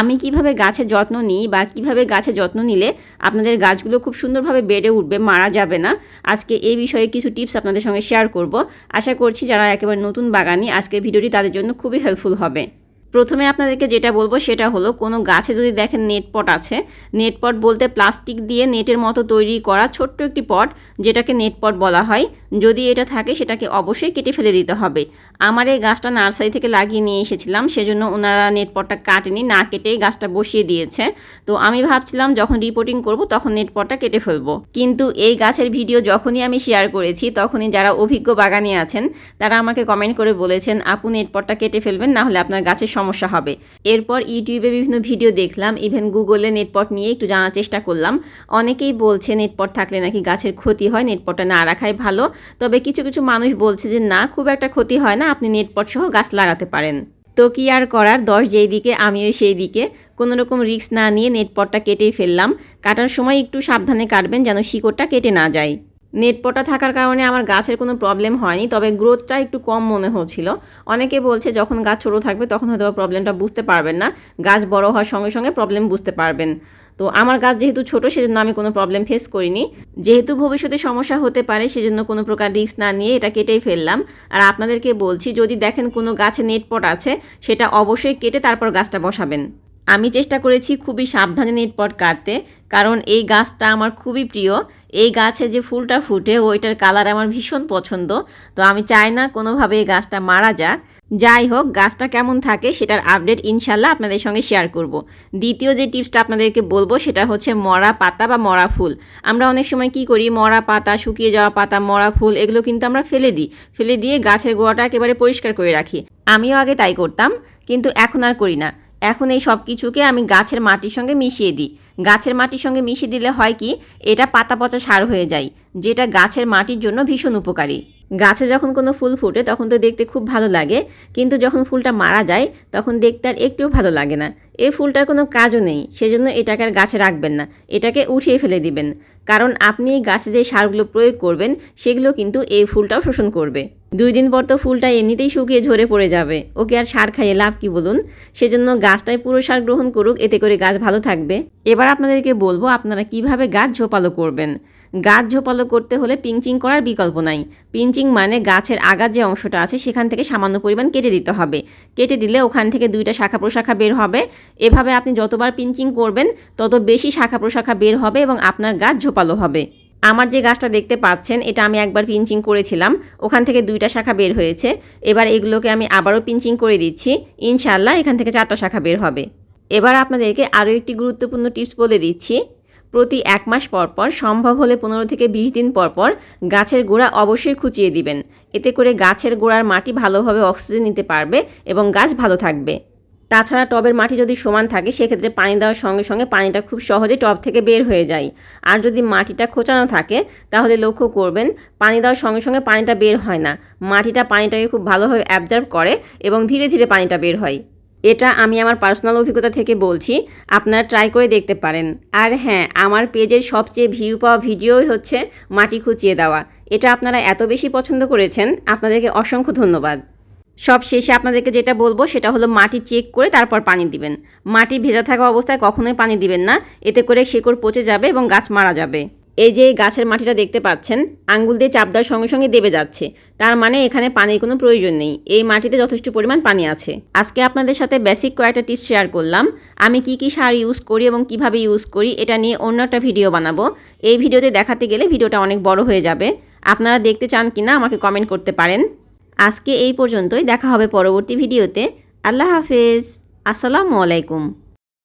আমি কীভাবে গাছের যত্ন নিই বা কীভাবে গাছের যত্ন নিলে আপনাদের গাছগুলো খুব সুন্দরভাবে বেড়ে উঠবে, মারা যাবে না? আজকে এই বিষয়ে কিছু টিপস আপনাদের সঙ্গে শেয়ার করব। আশা করছি যারা একেবারে নতুন বাগানি, আজকের ভিডিওটি তাদের জন্য খুবই হেল্পফুল হবে। প্রথমে আপনাদেরকে যেটা বলব সেটা হলো, কোনো গাছে যদি দেখেন নেট পট আছে, নেট পট বলতে প্লাস্টিক দিয়ে নেটের মতো তৈরি করা ছোট্ট একটি পট, যেটাকে নেট পট বলা হয়। যদি এটা থাকে, সেটাকে অবশ্যই কেটে ফেলে দিতে হবে। আমার এই গাছটা নার্সারি থেকে লাগিয়ে নিয়ে এসেছিলাম, সেজন্য ওনারা নেট পটটা কাটেনি, না কেটেই গাছটা বসিয়ে দিয়েছে। তো আমি ভাবছিলাম, যখন রিপোর্টিং করব, তখন নেট পটটা কেটে ফেলব। কিন্তু এই গাছের ভিডিও যখনই আমি শেয়ার করেছি, তখনই যারা অভিজ্ঞ বাগানে আছেন, তারা আমাকে কমেন্ট করে বলেছেন, আপু, নেট পটটা কেটে ফেলবেন, না হলে আপনার গাছের সমস্যা হবে। এরপর ইউটিউবে বিভিন্ন ভিডিও দেখলাম ইভেন গুগলে নেটপট নিয়ে একটু জানার চেষ্টা করলাম। অনেকেই বলছে নেটপট থাকলে নাকি গাছের ক্ষতি হয়, নেটপটটা না রাখাই ভালো। তবে কিছু কিছু মানুষ বলছে যে, না, খুব একটা ক্ষতি হয় না, আপনি নেটপট সহ গাছ লাগাতে পারেন। তো কি আর করার, দশ যেই দিকে, আমিও সেই দিকে। কোনো রকম রিস্ক না নিয়ে নেটপটটা কেটেই ফেললাম। কাটার সময় একটু সাবধানে কাটবেন যেন শিকড়টা কেটে না যায়। নেট পটা থাকার কারণে আমার গাছের কোনো প্রবলেম হয়নি, তবে গ্রোথটা একটু কম মনে হচ্ছিল। অনেকে বলছে যখন গাছ ছোটো থাকবে তখন হয়তো প্রবলেমটা বুঝতে পারবেন না, গাছ বড় হওয়ার সঙ্গে সঙ্গে প্রবলেম বুঝতে পারবেন। তো আমার গাছ যেহেতু ছোট সেজন্য আমি কোনো প্রবলেম ফেস করিনি। যেহেতু ভবিষ্যতে সমস্যা হতে পারে সেজন্য কোনো প্রকার রিস্ক না নিয়ে এটা কেটেই ফেললাম। আর আপনাদেরকে বলছি, যদি দেখেন কোনো গাছে নেট পট আছে, সেটা অবশ্যই কেটে তারপর গাছটা বসাবেন। আমি চেষ্টা করেছি খুবই সাবধানে নেটপট কাটতে, কারণ এই গাছটা আমার খুবই প্রিয়। এই গাছে যে ফুলটা ফুটে, ওইটার কালার আমার ভীষণ পছন্দ। তো আমি চাই না কোনোভাবে এই গাছটা মারা যাক। যাই হোক, গাছটা কেমন থাকে সেটার আপডেট ইনশাল্লাহ আপনাদের সঙ্গে শেয়ার করব। দ্বিতীয় যে টিপসটা আপনাদেরকে বলব, সেটা হচ্ছে মরা পাতা বা মরা ফুল। আমরা অনেক সময় কি করি, মরা পাতা, শুকিয়ে যাওয়া পাতা, মরা ফুল, এগুলো কিন্তু আমরা ফেলে দিই। ফেলে দিয়ে গাছের গোড়াটা একেবারে পরিষ্কার করে রাখি। আমিও আগে তাই করতাম, কিন্তু এখন আর করি না। এখন এই সব কিছুকে আমি গাছের মাটির সঙ্গে মিশিয়ে দিই। গাছের মাটির সঙ্গে মিশিয়ে দিলে হয় কি? এটা পাতা পচা সার হয়ে যায়, যেটা গাছের মাটির জন্য ভীষণ উপকারী। গাছে যখন কোনো ফুল ফুটে তখন তো দেখতে খুব ভালো লাগে, কিন্তু যখন ফুলটা মারা যায় তখন দেখতে আর একটুও ভালো লাগে না। এই ফুলটার কোনো কাজও নেই, সেজন্য এটাকে আর গাছে রাখবেন না, এটাকে উঠিয়ে ফেলে দিবেন। কারণ আপনি গাছে যে সারগুলো প্রয়োগ করবেন সেগুলো কিন্তু এই ফুলটাও শোষণ করবে। দুই দিন পর তো ফুলটা এমনিতেই শুকিয়ে ঝরে পড়ে যাবে, ওকে আর সার খাইয়ে লাভ কি বলুন? সেজন্য গাছটাই পুরো সার গ্রহণ করুক, এতে করে গাছ ভালো থাকবে। এবার আপনাদেরকে বলব আপনারা কীভাবে গাছ ঝোপালো করবেন। গাছ ঝোপালো করতে হলে পিঞ্চিং করার বিকল্প নাই। পিঞ্চিং মানে গাছের আগার যে অংশটা আছে, সেখান থেকে সামান্য পরিমাণ কেটে দিতে হবে। কেটে দিলে ওখান থেকে দুইটা শাখা প্রশাখা বের হবে। এভাবে আপনি যতবার পিঞ্চিং করবেন, তত বেশি শাখা প্রশাখা বের হবে এবং আপনার গাছ ঝোপালো হবে। আমার যে গাছটা দেখতে পাচ্ছেন, এটা আমি একবার পিঞ্চিং করেছিলাম। ওখান থেকে দুইটা শাখা বের হয়েছে। এবার এগুলোকে আমি আবারও পিঞ্চিং করে দিচ্ছি। ইনশাল্লাহ এখান থেকে চারটা শাখা বের হবে। এবার আপনাদেরকে আরও একটি গুরুত্বপূর্ণ টিপস বলে দিচ্ছি। প্রতি এক মাস পর পর সম্ভব হলে পনেরো থেকে বিশ দিন পর পর গাছের গোড়া অবশ্যই খুঁচিয়ে দিবেন। এতে করে গাছের গোড়ার মাটি ভালোভাবে অক্সিজেন নিতে পারবে এবং গাছ ভালো থাকবে। তাছাড়া টবের মাটি যদি সমান থাকে, সেক্ষেত্রে পানি দেওয়ার সঙ্গে সঙ্গে পানিটা খুব সহজে টব থেকে বের হয়ে যায়। আর যদি মাটিটা খোঁচানো থাকে, তাহলে লক্ষ্য করবেন পানি দেওয়ার সঙ্গে সঙ্গে পানিটা বের হয় না। মাটিটা পানিটাকে খুব ভালোভাবে অ্যাবজার্ভ করে এবং ধীরে ধীরে পানিটা বের হয়। এটা আমি আমার পার্সোনাল অভিজ্ঞতা থেকে বলছি, আপনারা ট্রাই করে দেখতে পারেন। আর হ্যাঁ আমার পেজের সবচেয়ে ভিউ পাওয়া ভিডিওই হচ্ছে মাটি খুঁচিয়ে দেওয়া। এটা আপনারা এত বেশি পছন্দ করেছেন, আপনাদেরকে অসংখ্য ধন্যবাদ। সব শেষে আপনাদেরকে যেটা বলব, সেটা হলো মাটি চেক করে তারপর পানি দিবেন। মাটি ভেজা থাকা অবস্থায় কখনোই পানি দিবেন না, এতে করে শেকড় পচে যাবে এবং গাছ মারা যাবে। এই যে গাছের মাটিটা দেখতে পাচ্ছেন, আঙ্গুল দিয়ে চাপ দেওয়ার সঙ্গে সঙ্গে দেবে যাচ্ছে। তার মানে এখানে পানির কোনো প্রয়োজন নেই। এই মাটিতে যথেষ্ট পরিমাণ পানি আছে। আজকে আপনাদের সাথে বেসিক কয়েকটা টিপস শেয়ার করলাম। আমি কি কি সার ইউজ করি এবং কীভাবে ইউজ করি এটা নিয়ে অন্য একটা ভিডিও বানাবো। এই ভিডিওতে দেখাতে গেলে ভিডিওটা অনেক বড় হয়ে যাবে। আপনারা দেখতে চান কি না আমাকে কমেন্ট করতে পারেন। আজকে এই পর্যন্তই। দেখা হবে পরবর্তী ভিডিওতে আল্লাহ হাফেজ। আসসালামু আলাইকুম।